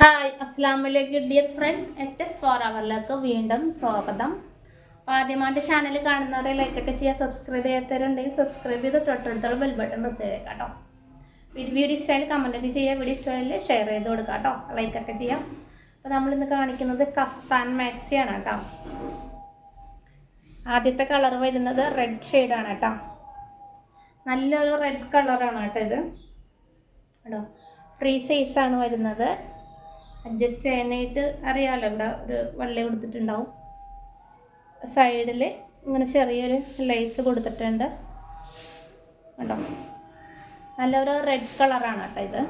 Hi അസ്സാം വലൈക്കും dear friends H S four അവറിലേക്ക് വീണ്ടും സ്വാഗതം. അപ്പോൾ ആദ്യമായിട്ട് ചാനൽ കാണുന്നവരെ ലൈക്കൊക്കെ ചെയ്യുക സബ്സ്ക്രൈബ് ചെയ്യാത്തവരുണ്ടെങ്കിൽ സബ്സ്ക്രൈബ് ചെയ്ത് തൊട്ടടുത്തുള്ള ബെൽ ബട്ടൺ പ്രസ് ചെയ്തേക്കാം കേട്ടോ. വീഡിയോ ഇഷ്ടമായി കമന്റൊക്കെ ചെയ്യുക വീഡിയോ ഇഷ്ടമായി ഷെയർ ചെയ്ത് കൊടുക്കുക കേട്ടോ. ലൈക്കൊക്കെ ചെയ്യാം. അപ്പോൾ നമ്മളിന്ന് കാണിക്കുന്നത് കഫ്താൻ മാക്സിയാണ് കേട്ടോ. ആദ്യത്തെ കളർ വരുന്നത് റെഡ് ഷെയ്ഡാണ് കേട്ടോ. നല്ലൊരു റെഡ് കളറാണ് കേട്ടോ ഇത്. കേട്ടോ ഫ്രീ സൈസാണ് വരുന്നത്. അഡ്ജസ്റ്റ് ചെയ്യാനായിട്ട് അറിയാമല്ലോ ഇവിടെ ഒരു വള്ളി കൊടുത്തിട്ടുണ്ടാവും. സൈഡിൽ ഇങ്ങനെ ചെറിയൊരു ലൈസ് കൊടുത്തിട്ടുണ്ട്. കണ്ടോ? നല്ലൊരു റെഡ് കളറാണ് കേട്ടോ ഇത്.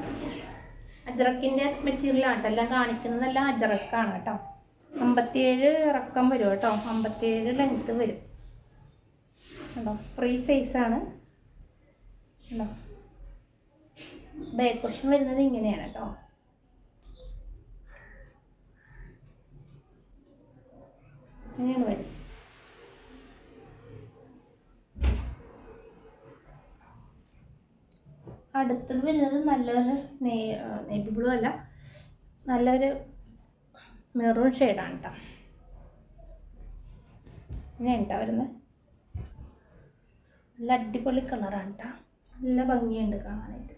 അജറക്കിന്റെ മെറ്റീരിയലാണ് കേട്ടോ. എല്ലാം കാണിക്കുന്നതെല്ലാം അജറക്കാണ് കേട്ടോ. അമ്പത്തിയേഴ് ഇറക്കം വരും കേട്ടോ. അമ്പത്തിയേഴ് ലെങ്ത്ത് വരും. കണ്ടോ? ഫ്രീ സൈസാണ് കണ്ടോ? ബാക്ക് വരുന്നത് ഇങ്ങനെയാണ് കേട്ടോ. ഇങ്ങനെയാണ് വരും അടുത്തത് വരുന്നത് നല്ലൊരു നേവി ബ്ലൂ അല്ല. നല്ലൊരു മെറൂൺ ഷെയ്ഡാണ് കേട്ടോ ഇങ്ങനെ ഉണ്ടാ വരുന്നത്. നല്ല അടിപൊളി കളറാണ് കേട്ടോ നല്ല ഭംഗിയുണ്ട് കാണാനായിട്ട്.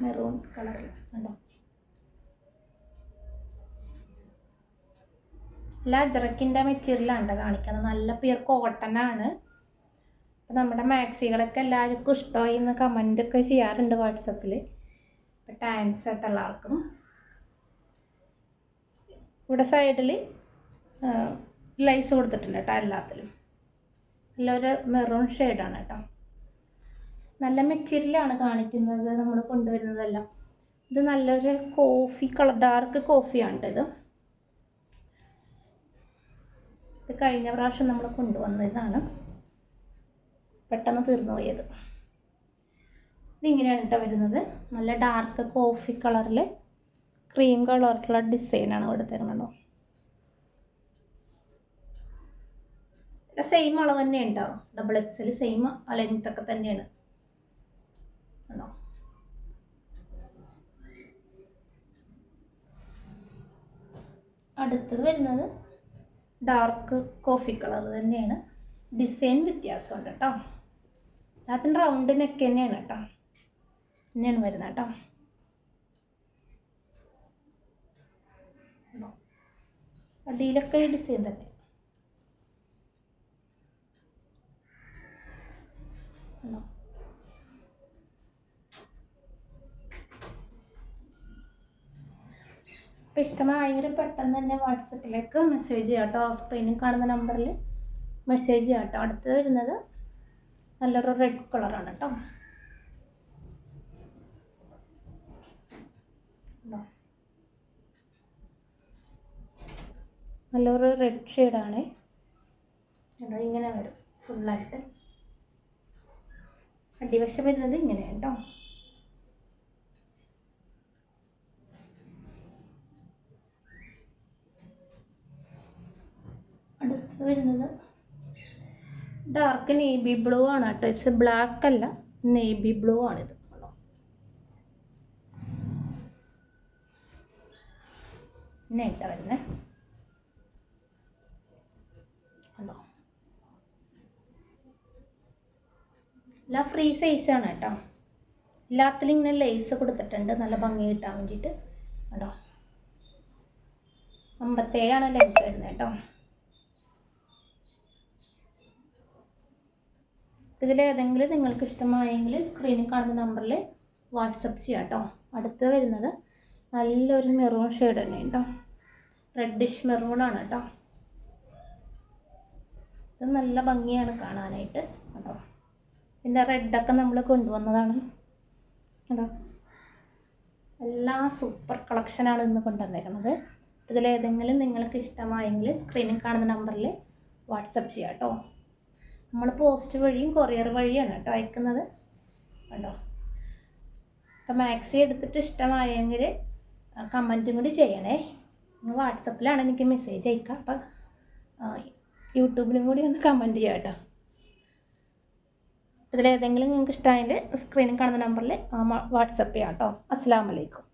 മെറൂൺ കളറിൽ കണ്ടോ? നല്ല അജറക്കിന്റെ മെറ്റീരിയലാണ് കാണിക്കുന്നത് നല്ല പ്യുർ കോട്ടനാണ് അപ്പോൾ നമ്മുടെ മാക്സികളൊക്കെ എല്ലാവർക്കും ഇഷ്ടമായി എന്ന് കമന്റ് ഒക്കെ ചെയ്യാറുണ്ട് വാട്സപ്പിൽ അപ്പോൾ താങ്ക്സ് ആയിട്ട് എല്ലാവർക്കും. ഇവിടെ സൈഡിൽ ലൈസ് കൊടുത്തിട്ടുണ്ട് കേട്ടോ എല്ലാത്തിലും. നല്ലൊരു മെറൂൺ ഷെയ്ഡാണ് കേട്ടോ നല്ല മെറ്റീരിയലാണ് കാണിക്കുന്നത് നമ്മൾ കൊണ്ടുവരുന്നതെല്ലാം. ഇത് നല്ലൊരു കോഫി കളർ ഡാർക്ക് കോഫിയാണ് ഇത്. ഇത് കഴിഞ്ഞ പ്രാവശ്യം നമ്മൾ കൊണ്ടുവന്നതാണ്. പെട്ടെന്ന് തീർന്നു പോയത്. ഇതിങ്ങനെയാണ് കേട്ടോ വരുന്നത്. നല്ല ഡാർക്ക് കോഫി കളറിൽ ക്രീം കളറിലുള്ള ഡിസൈനാണ് തരുന്നത്. സെയിം അളവ് തന്നെ ഉണ്ടാവും ഡബിൾ എക്സിൽ സെയിം ലെങ്ത് ഒക്കെ തന്നെയാണ്. ആണോ? അടുത്തത് വരുന്നത് ഡാർക്ക് കോഫി കളർ തന്നെയാണ്. ഡിസൈൻ വ്യത്യാസമുണ്ട് കേട്ടോ. അതിന് റൗണ്ടിനൊക്കെ തന്നെയാണ് കേട്ടോ. തന്നെയാണ് വരുന്നത് കേട്ടോ. അടിയിലൊക്കെ ഡിസൈൻ തന്നെ. ഉണ്ടോ അപ്പോൾ ഇഷ്ടമായെങ്കിൽ പെട്ടെന്ന് തന്നെ വാട്സപ്പിലേക്ക് മെസ്സേജ് ചെയ്യാം കേട്ടോ. സ്ക്രീനിൽ കാണുന്ന നമ്പറിൽ മെസ്സേജ് ചെയ്യാം കേട്ടോ. അടുത്ത് വരുന്നത് നല്ലൊരു റെഡ് കളറാണ് കേട്ടോ. നല്ലൊരു റെഡ് ഷെയ്ഡാണ് ഇങ്ങനെ വരും. ഫുള്ളായിട്ട് അടിവശം വരുന്നത് ഇങ്ങനെയാണ് കേട്ടോ. വരുന്നത്. ഡാർക്ക് നേവി ബ്ലൂ ആണ് കേട്ടോ. ഇറ്റ്സ് ബ്ലാക്ക് അല്ല നേവി ബ്ലൂ ആണിത്. പിന്നെ ഇട്ടാ വരുന്നത് എല്ലാം ഫ്രീ സൈസാണ് കേട്ടോ. എല്ലാത്തിലും ഇങ്ങനെ ലേസ് കൊടുത്തിട്ടുണ്ട്. നല്ല ഭംഗി കിട്ടാൻ വേണ്ടിയിട്ട്. കേട്ടോ അമ്പത്തേഴാണ് ലെങ്ത് വരുന്നത് കേട്ടോ. ഇതിലേതെങ്കിലും നിങ്ങൾക്ക് ഇഷ്ടമായെങ്കിൽ സ്ക്രീനിൽ കാണുന്ന നമ്പറിൽ വാട്സപ്പ് ചെയ്യാം കേട്ടോ അടുത്ത് വരുന്നത് നല്ലൊരു മെറൂൺ ഷെയ്ഡ് തന്നെ കേട്ടോ റെഡിഷ് മെറൂണാണ് കേട്ടോ ഇത് നല്ല ഭംഗിയാണ് കാണാനായിട്ട് കേട്ടോ ഇതിന്റെ റെഡൊക്കെ നമ്മൾ കൊണ്ടുവന്നതാണ് കേട്ടോ എല്ലാ സൂപ്പർ കളക്ഷനാണ് ഇന്ന് കൊണ്ടുവന്നിരുന്നത് ഇതിലേതെങ്കിലും നിങ്ങൾക്ക് ഇഷ്ടമായെങ്കിൽ സ്ക്രീനിൽ കാണുന്ന നമ്പറിൽ വാട്സപ്പ് ചെയ്യാം കേട്ടോ നമ്മൾ പോസ്റ്റ് വഴിയും കൊറിയർ വഴിയാണ് കേട്ടോ അയക്കുന്നത്. കണ്ടോ? അപ്പം മാക്സി എടുത്തിട്ട് ഇഷ്ടമായെങ്കിൽ കമന്റും കൂടി ചെയ്യണേ. വാട്സപ്പിലാണ് എനിക്ക് മെസ്സേജ് അയക്കുക അപ്പം യൂട്യൂബിലും കൂടി ഒന്ന് കമന്റ് ചെയ്യാം കേട്ടോ. ഇതിലേതെങ്കിലും നിങ്ങൾക്ക് ഇഷ്ടമായെങ്കിൽ സ്ക്രീനിൽ കാണുന്ന നമ്പറിൽ വാട്സപ്പ് ചെയ്യാം കേട്ടോ. അസ്സാം വലൈക്കും